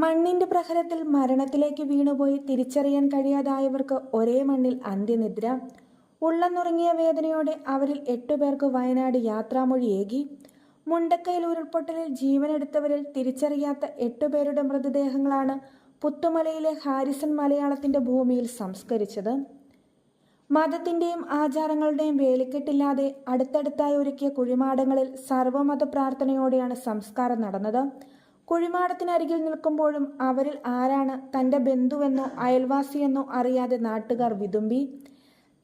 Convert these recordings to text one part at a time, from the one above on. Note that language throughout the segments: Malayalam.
മണ്ണിന്റെ പ്രഹരത്തിൽ മരണത്തിലേക്ക് വീണുപോയി തിരിച്ചറിയാൻ കഴിയാതായവർക്ക് ഒരേ മണ്ണിൽ അന്ത്യനിദ്ര. ഉള്ളന്നുറങ്ങിയ വേദനയോടെ അവരിൽ എട്ടുപേർക്ക് വയനാട് യാത്രാമൊഴിയേകി മുണ്ടക്കയിൽ ഉരുൾപൊട്ടലിൽ ജീവനെടുത്തവരിൽ തിരിച്ചറിയാത്ത എട്ടുപേരുടെ മൃതദേഹങ്ങളാണ് പുത്തുമലയിലെ ഹാരിസൺ മലയാളത്തിന്റെ ഭൂമിയിൽ സംസ്കരിച്ചത്. മതത്തിന്റെയും ആചാരങ്ങളുടെയും വേലിക്കെട്ടില്ലാതെ അടുത്തടുത്തായി ഒരുക്കിയ കുഴിമാടങ്ങളിൽ സർവമത പ്രാർത്ഥനയോടെയാണ് സംസ്കാരം നടന്നത്. കുഴിമാടത്തിനരികിൽ നിൽക്കുമ്പോഴും അവരിൽ ആരാണ് തന്റെ ബന്ധുവെന്നോ അയൽവാസിയെന്നോ അറിയാതെ നാട്ടുകാർ വിതുമ്പി.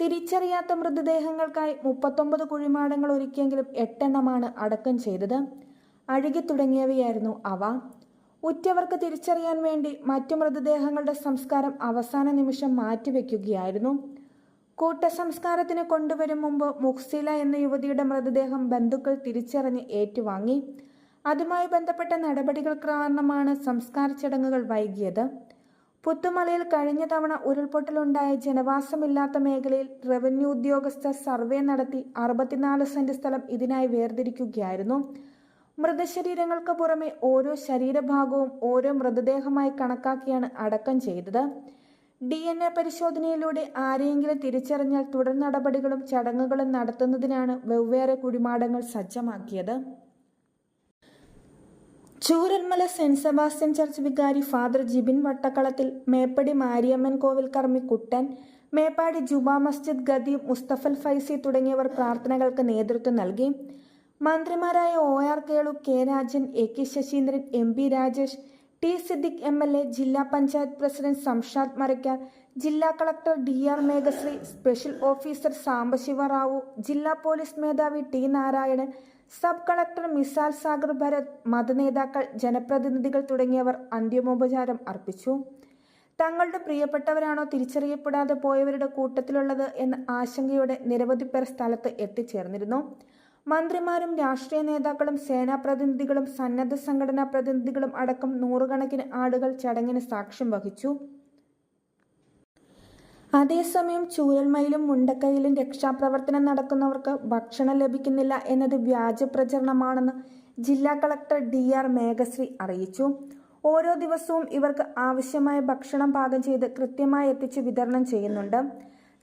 തിരിച്ചറിയാത്ത മൃതദേഹങ്ങൾക്കായി മുപ്പത്തൊമ്പത് കുഴിമാടങ്ങൾ ഒരുക്കിയെങ്കിലും എട്ടെണ്ണമാണ് അടക്കം ചെയ്തത്. അഴുകി തുടങ്ങിയവയായിരുന്നു അവ. ഉറ്റവർക്ക് തിരിച്ചറിയാൻ വേണ്ടി മറ്റു മൃതദേഹങ്ങളുടെ സംസ്കാരം അവസാന നിമിഷം മാറ്റിവെക്കുകയായിരുന്നു. കൂട്ടസംസ്കാരത്തിന് കൊണ്ടുവരും മുമ്പ് മുഹ്സില എന്ന യുവതിയുടെ മൃതദേഹം ബന്ധുക്കൾ തിരിച്ചറിഞ്ഞ് ഏറ്റുവാങ്ങി. അതുമായി ബന്ധപ്പെട്ട നടപടികൾ കാരണമാണ് സംസ്കാര ചടങ്ങുകൾ വൈകിയത്. പുത്തുമലയിൽ കഴിഞ്ഞ തവണ ഉരുൾപൊട്ടലുണ്ടായ ജനവാസമില്ലാത്ത മേഖലയിൽ റവന്യൂ ഉദ്യോഗസ്ഥർ സർവേ നടത്തി അറുപത്തിനാല് സെന്റ് സ്ഥലം ഇതിനായി വേർതിരിക്കുകയായിരുന്നു. മൃതശരീരങ്ങൾക്ക് പുറമെ ഓരോ ശരീരഭാഗവും ഓരോ മൃതദേഹമായി കണക്കാക്കിയാണ് അടക്കം ചെയ്തത്. ഡി എൻ എ പരിശോധനയിലൂടെ ആരെയെങ്കിലും തിരിച്ചറിഞ്ഞാൽ തുടർ നടപടികളും ചടങ്ങുകളും നടത്തുന്നതിനാണ് വെവ്വേറെ കുഴിമാടങ്ങൾ സജ്ജമാക്കിയത്. ചൂരന്മല സെന്റ് സെബാസ്റ്റ്യൻ ചർച്ച് വികാരി ഫാദർ ജിബിൻ വട്ടക്കളത്തിൽ മേപ്പടി മാരിയമ്മൻ കോവിൽ കർമ്മി കുട്ടൻ മേപ്പാടി ജുബാ മസ്ജിദ് ഖദീം മുസ്തഫൽ ഫൈസി തുടങ്ങിയവർ പ്രാർത്ഥനകൾക്ക് നേതൃത്വം നൽകി. മന്ത്രിമാരായ O R Kelu K Rajan A K Saseendran M P Rajesh T Siddique M L A ജില്ലാ പഞ്ചായത്ത് പ്രസിഡന്റ് സംഷാദ് മരക്കാർ ജില്ലാ collector D R Meghashree special officer Sambasiva Rao ജില്ലാ പോലീസ് മേധാവി T Narayanan sub collector Misal Sagar Bharat മതനേതാക്കൾ ജനപ്രതിനിധികൾ തുടങ്ങിയവർ അന്ത്യമോപചാരം അർപ്പിച്ചു. തങ്ങളുടെ പ്രിയപ്പെട്ടവരാണോ തിരിച്ചറിയപ്പെടാതെ പോയവരുടെ കൂട്ടത്തിലുള്ളത് എന്ന ആശങ്കയോടെ നിരവധി പേർ സ്ഥലത്ത് എത്തിച്ചേർന്നിരുന്നു. മന്ത്രിമാരും രാഷ്ട്രീയ നേതാക്കളും സേനാ പ്രതിനിധികളും സന്നദ്ധ സംഘടനാ പ്രതിനിധികളും അടക്കം നൂറുകണക്കിന് ആളുകൾ ചടങ്ങിന് സാക്ഷ്യം വഹിച്ചു. അതേസമയം ചൂരൽമയിലും മുണ്ടക്കയിലും രക്ഷാപ്രവർത്തനം നടക്കുന്നവർക്ക് ഭക്ഷണം ലഭിക്കുന്നില്ല എന്നത് വ്യാജ പ്രചരണമാണെന്ന് ജില്ലാ കളക്ടർ ഡി ആർ മേഘശ്രീ അറിയിച്ചു. ഓരോ ദിവസവും ഇവർക്ക് ആവശ്യമായ ഭക്ഷണം പാകം ചെയ്ത് കൃത്യമായി എത്തിച്ച് വിതരണം ചെയ്യുന്നുണ്ട്.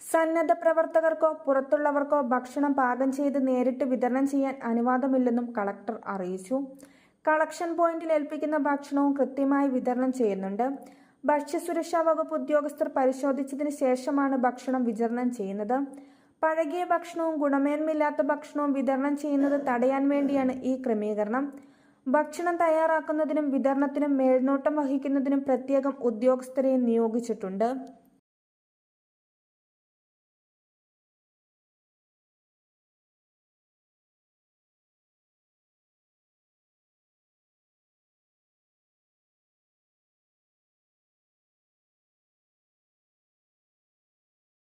സന്നദ്ധ പ്രവർത്തകർക്കോ പുറത്തുള്ളവർക്കോ ഭക്ഷണം പാകം ചെയ്ത് നേരിട്ട് വിതരണം ചെയ്യാൻ അനുവാദമില്ലെന്നും കളക്ടർ അറിയിച്ചു. കളക്ഷൻ പോയിന്റിൽ ഏൽപ്പിക്കുന്ന ഭക്ഷണവും കൃത്യമായി വിതരണം ചെയ്യുന്നുണ്ട്. ഭക്ഷ്യസുരക്ഷാ വകുപ്പ് ഉദ്യോഗസ്ഥർ പരിശോധിച്ചതിന് ശേഷമാണ് ഭക്ഷണം വിതരണം ചെയ്യുന്നത്. പഴകിയ ഭക്ഷണവും ഗുണമേന്മയില്ലാത്ത ഭക്ഷണവും വിതരണം ചെയ്യുന്നത് തടയാൻ വേണ്ടിയാണ് ഈ ക്രമീകരണം. ഭക്ഷണം തയ്യാറാക്കുന്നതിനും വിതരണത്തിനും മേൽനോട്ടം വഹിക്കുന്നതിനും പ്രത്യേകം ഉദ്യോഗസ്ഥരെ നിയോഗിച്ചിട്ടുണ്ട്.